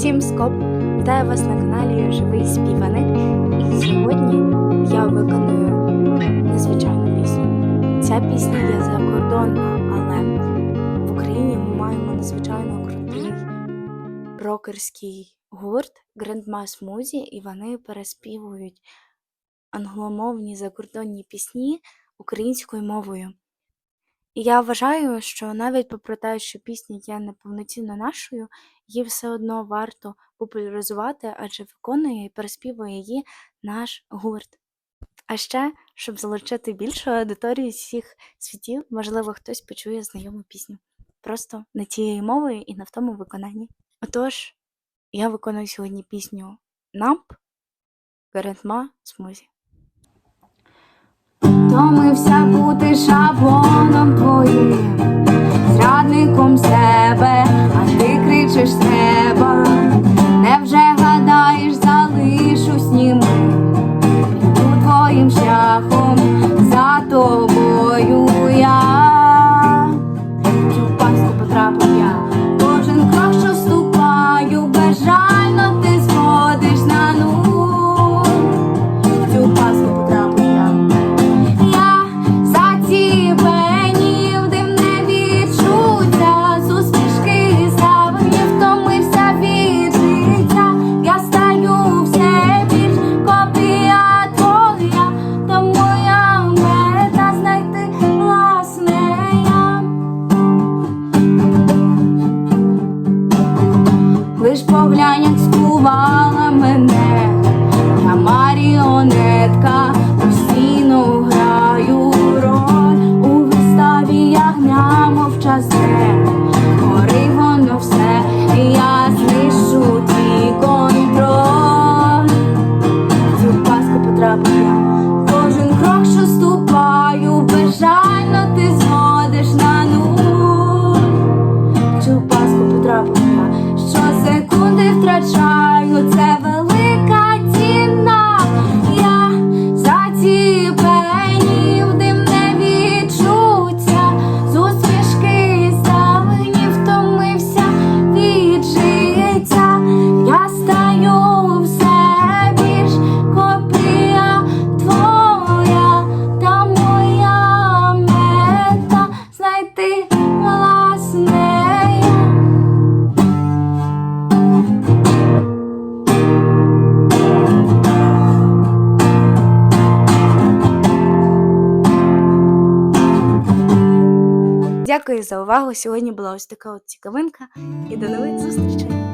Всім скоп! Вітаю вас на каналі Живий Співаник. І сьогодні я виконую незвичайну пісню. Ця пісня є закордонна, але в Україні ми маємо надзвичайно крутий рокерський гурт Grandma Smoothie, і вони переспівують англомовні закордонні пісні українською мовою. І я вважаю, що навіть попри те, що пісня є неповноцінно нашою, її все одно варто популяризувати, адже виконує і переспівує її наш гурт. А ще, щоб залучити більшу аудиторію всіх світів, можливо, хтось почує знайому пісню. Просто не тією мовою і не в тому виконанні. Отож, я виконую сьогодні пісню Намп Гарантма Смузі. Втомився бути шаблоном твоїм, зрадником себе, Лиш поглянь, як скувала мене, я маріонетка, постійно граю роль. У виставі ягня мовчазе, гори воно все, і я знищу твій контроль. Цю паску потрапив я, кожен крок, що ступаю, безжально ти щосекунди втрачаю, це велика Дякую за увагу. Сьогодні була ось така от цікавинка. І до нових зустрічей!